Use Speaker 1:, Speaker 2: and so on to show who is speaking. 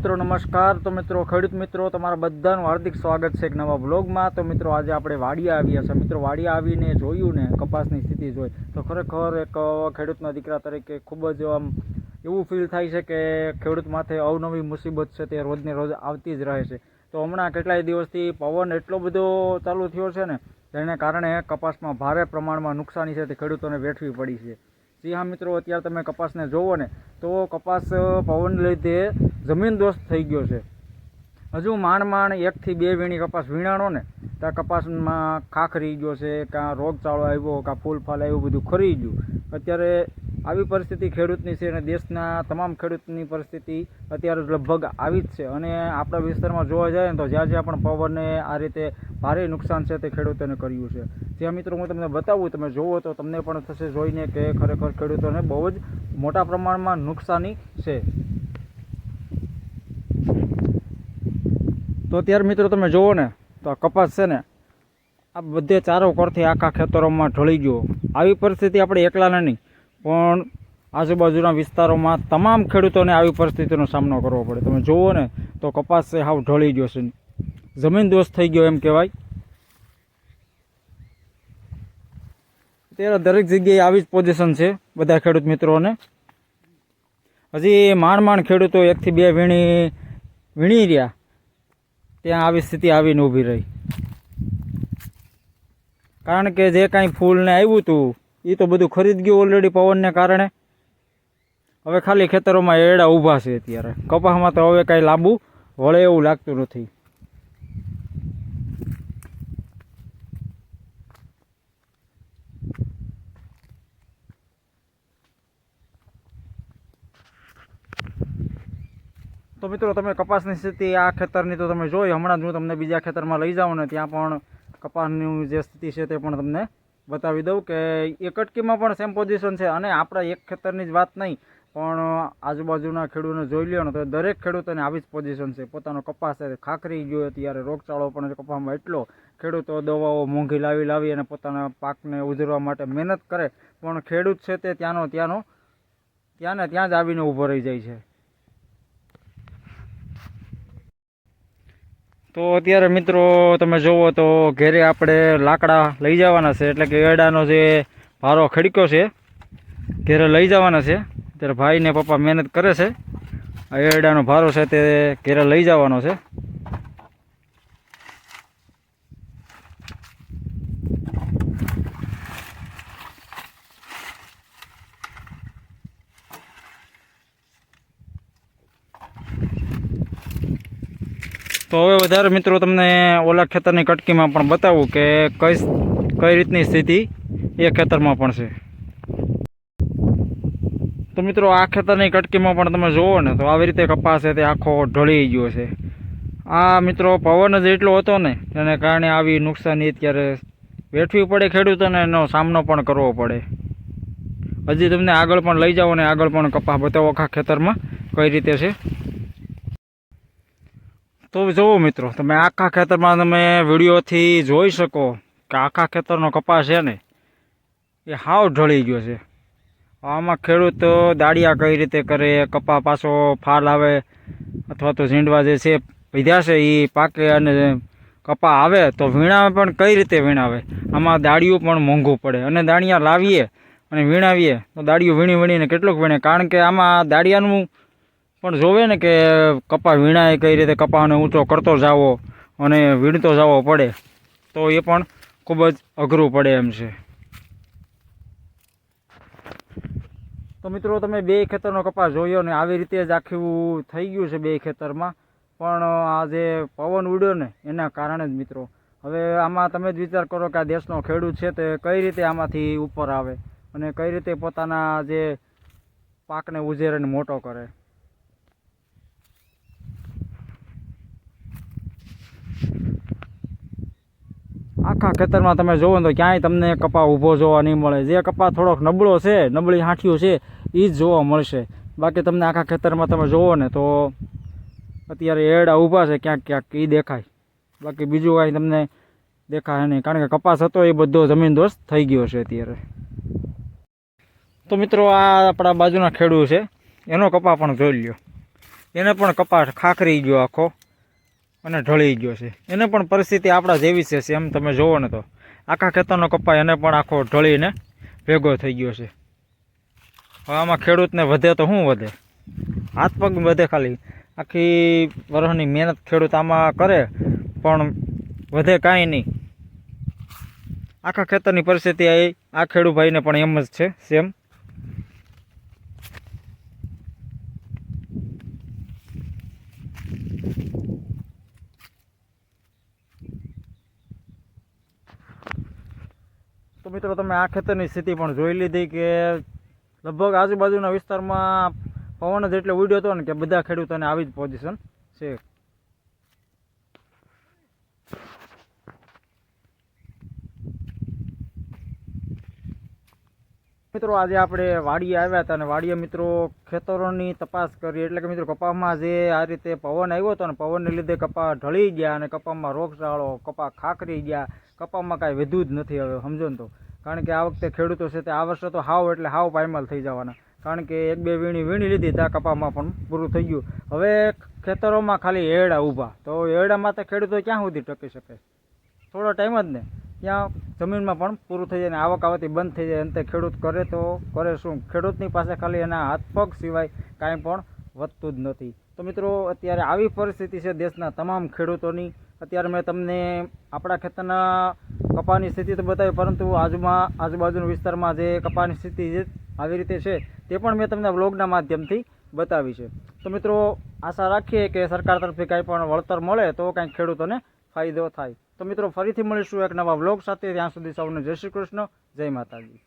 Speaker 1: મિત્રો, નમસ્કાર. તો મિત્રો, ખેડૂત મિત્રો, તમારા બધાનું હાર્દિક સ્વાગત છે એક નવા બ્લોગમાં તો મિત્રો, આજે આપણે વાડિયા આવ્યા છે મિત્રો વાડિયા આવીને જોયું ને, કપાસની સ્થિતિ જોઈ. તો ખરેખર એક ખેડૂતના દીકરા તરીકે ખૂબ જ, આમ, એવું ફીલ થાય છે કે ખેડૂત માથે અવનવી મુસીબત છે તે રોજને રોજ આવતી જ રહે છે. તો હમણાં કેટલાય દિવસથી પવન એટલો બધો ચાલુ થયો છે ને, જેને કારણે કપાસમાં ભારે પ્રમાણમાં નુકસાની છે તે ખેડૂતોને વેઠવી પડી છે. જી હા મિત્રો, અત્યારે તમે કપાસને જોવો ને, તો કપાસ પવન લીધે જમીન દોસ્ત થઈ ગયો છે. હજુ માંડ માંડ એકથી બે વીણી કપાસ વીણાણો ને ત્યાં કપાસમાં ખાખરી ગયો છે, કાં રોગચાળો આવ્યો, કાં ફૂલ ફાલ આવ્યું, બધું ખરી ગયું. અત્યારે આવી પરિસ્થિતિ ખેડૂતની છે અને દેશના તમામ ખેડૂતની પરિસ્થિતિ અત્યારે લગભગ આવી જ છે. અને આપણા વિસ્તારમાં જોવા જાય ને તો જ્યાં જ્યાં પણ પવને આ રીતે ભારે નુકસાન છે તે ખેડૂતોને કર્યું છે. જ્યાં મિત્રો હું તમને બતાવું, તમે જુઓ તો તમને પણ થશે જોઈને કે ખરેખર ખેડૂતોને બહુ જ મોટા પ્રમાણમાં નુકસાની છે. તો અત્યારે મિત્રો તમે જુઓ ને, તો આ કપાસ છે ને, આ બધે ચારો પરથી આખા ખેતરોમાં ઢળી ગયો. આવી પરિસ્થિતિ આપણે એકલાને નહીં પણ આજુબાજુના વિસ્તારોમાં તમામ ખેડૂતોને આવી પરિસ્થિતિનો સામનો કરવો પડે. તમે જુઓ ને, તો કપાસ છે હાવ ઢળી ગયો છે. જમીન દોષ થઈ ગયો એમ કહેવાય. અત્યારે દરેક જગ્યાએ આવી જ પોઝિશન છે બધા ખેડૂત મિત્રોને. હજી માંડ માંડ ખેડૂતો એકથી બે વીણી વીણી રહ્યા. ત્યાં આવી સ્થિતિ આવીને ઊભી રહી. કારણ કે જે કાંઈ ફૂલને આવ્યું હતું એ તો બધું ખરીદ ગયું ઓલરેડી પવનને કારણે. હવે ખાલી ખેતરોમાં એડા ઊભા છે અત્યારે. કપાસમાં તો હવે કાંઈ લાંબુ વળે એવું લાગતું નથી. તો મિત્રો, તમે કપાસની સ્થિતિ આ ખેતરની તો તમે જોઈ. હમણાં જ હું તમને બીજા ખેતરમાં લઈ જાઉં ને ત્યાં પણ કપાસની જે સ્થિતિ છે તે પણ તમને બતાવી દઉં કે એ કટકીમાં પણ સેમ પોઝિશન છે અને આપણા એક ખેતરની જ વાત નહીં, પણ આજુબાજુના ખેડૂતોને જોઈ લ્યો ને તો દરેક ખેડૂતોને આવી જ પોઝિશન છે. પોતાનો કપાસ છે, ખાખરી ગયો ત્યારે રોગચાળો પણ કપાસમાં એટલો, ખેડૂતો દવાઓ મોંઘી લાવી લાવી અને પોતાના પાકને ઉજરવા માટે મહેનત કરે, પણ ખેડૂત છે તે ત્યાંનો ત્યાંનો ત્યાં ને ત્યાં જ આવીને ઊભો રહી જાય છે. તો અત્યારે મિત્રો તમે જુઓ તો ઘેરે આપણે લાકડા લઈ જવાના છે. એટલે કે એડાનો જે ભારો ખડક્યો છે, ઘેરે લઈ જવાના છે. ત્યારે ભાઈ ને પપ્પા મહેનત કરે છે. આ એડાનો ભારો છે તે ઘેરે લઈ જવાનો છે. તો હવે વધારે મિત્રો તમને ઓલા ખેતરની કટકીમાં પણ બતાવું કે કઈ કઈ રીતની સ્થિતિ એ ખેતરમાં પણ છે. તો મિત્રો આ ખેતરની કટકીમાં પણ તમે જુઓ ને તો આવી રીતે કપાસ છે તે આખો ઢળી ગયો છે. આ મિત્રો પવન જ એટલો હતો ને એને કારણે આવી નુકસાની અત્યારે વેઠવી પડે ખેડૂતોને એનો સામનો પણ કરવો પડે. હજી તમને આગળ પણ લઈ જાઓ ને આગળ પણ કપાસ બતાવો આખા ખેતરમાં કઈ રીતે છે. તો જુઓ મિત્રો, તમે આખા ખેતરમાં તમે વિડીયોથી જોઈ શકો કે આખા ખેતરનો કપાસ છે ને, એ હાવ ઢળી ગયો છે. આમાં ખેડૂત દાળિયા કઈ રીતે કરે, કપા પાછો ફાલ આવે, અથવા તો ઝીંડવા જે છે, પીધા છે એ પાકે અને કપા આવે, તો વીણાવે પણ કઈ રીતે વીણાવે? આમાં દાળિયું પણ મોંઘું પડે. અને દાળિયા લાવીએ અને વીણાવીએ, તો દાળિયું વીણી વીણીને કેટલુંક વીણે. કારણ કે આમાં દાળિયાનું પણ જોવે ને કે કપા વીણાય કઈ રીતે કપાને ઊંચો કરતો જાવો અને વીણતો જવો પડે, તો એ પણ ખૂબ જ અઘરું પડે એમ છે. તો મિત્રો, તમે બે ખેતરનો કપાસ જોયો ને આવી રીતે જ આખું થઈ ગયું છે બે ખેતરમાં. પણ આ જે પવન ઉડ્યો ને, એના કારણે જ મિત્રો. હવે આમાં તમે જ વિચાર કરો કે આ દેશનો ખેડૂત છે તે કઈ રીતે આમાંથી ઉપર આવે અને કઈ રીતે પોતાના જે પાકને ઉજેરીને મોટો કરે. આખા ખેતરમાં તમે જોવો તો ક્યાંય તમને કપા ઊભો જોવા નહીં મળે. જે કપા થોડોક નબળો છે, નબળી હાંઠીઓ છે એ જ જોવા મળશે. બાકી તમને આખા ખેતરમાં તમે જોવો ને તો અત્યારે એડા ઊભા છે, ક્યાંક ક્યાંક એ દેખાય. બાકી બીજું કાંઈ તમને દેખાય નહીં, કારણ કે કપાસ હતો એ બધો જમીન દોસ્ત થઈ ગયો છે અત્યારે. તો મિત્રો, આ આપણા બાજુના ખેડૂત છે. એનો કપા પણ જોઈ લ્યો. એને પણ કપાસ ખાખરી ગયો આખો. અને ઢળી ગયો છે. એને પણ પરિસ્થિતિ આપણા જેવી છે સેમ તમે જોવો ને તો. આખા ખેતરનો કપાય એને પણ આખો ઢળીને ભેગો થઈ ગયો છે. હવે આમાં ખેડૂતને વધે તો શું વધે? હાથ પગ વધે ખાલી. આખી વર્ષની મહેનત ખેડૂત આમાં કરે, પણ વધે કાંઈ નહીં. આખા ખેતરની પરિસ્થિતિ આ ખેડૂત પણ એમ જ છે, સેમ. મિત્રો તમે આ ખેતરની સ્થિતિ પણ જોઈ લીધી કે લગભગ આજુબાજુના વિસ્તારમાં પવન જ એટલે ઉડ્યો હતો ને કે બધા ખેડૂતોને આવી જ પોઝિશન છે. મિત્રો, આજે આપણે વાડીએ આવ્યા હતા અને વાડીએ મિત્રો ખેતરોની તપાસ કરી. એટલે કે મિત્રો કપામાં જે આ રીતે પવન આવ્યો હતો ને પવનને લીધે કપા ઢળી ગયા અને કપામાં રોગચાળો, કપા ખાખરી ગયા. કપામાં કાંઈ વધ્યું જ નથી હવે, સમજો ને તો. કારણ કે આ વખતે ખેડૂતો છે તે આ વર્ષે તો હાવ એટલે હાવ પાયમાલ થઈ જવાના. કારણ કે એક બે વીણી વીણી લીધી ત્યાં કપામાં પણ પૂરું થઈ ગયું. હવે ખેતરોમાં ખાલી એડા ઊભા. તો એરડામાં તો ખેડૂતો ક્યાં સુધી ટકી શકે? થોડો ટાઈમ જ ને. ત્યાં જમીનમાં પણ પૂરું થઈ જાય ને આવક આવતી બંધ થઈ જાય. અંતે ખેડૂત કરે તો કરે શું? ખેડૂતની પાસે ખાલી એના હાથ પગ સિવાય કાંઈ પણ વધતું જ નથી. તો મિત્રો, અત્યારે આવી પરિસ્થિતિ છે દેશના તમામ ખેડૂતોની. અત્યારે મેં તમને આપણા ખેતરના કપાની સ્થિતિ તો બતાવી, પરંતુ આજુમાં, આજુબાજુના વિસ્તારમાં જે કપાની સ્થિતિ આવી રીતે છે, તે પણ મેં તમને વ્લોગના માધ્યમથી બતાવી છે. તો મિત્રો, આશા રાખીએ કે સરકાર તરફથી કાંઈ પણ વળતર મળે તો કાંઈક ખેડૂતોને ફાયદો થાય. તો મિત્રો, ફરીથી મળીશું એક નવા વ્લોગ સાથે. ત્યાં સુધી સૌને જય શ્રી કૃષ્ણ, જય માતાજી.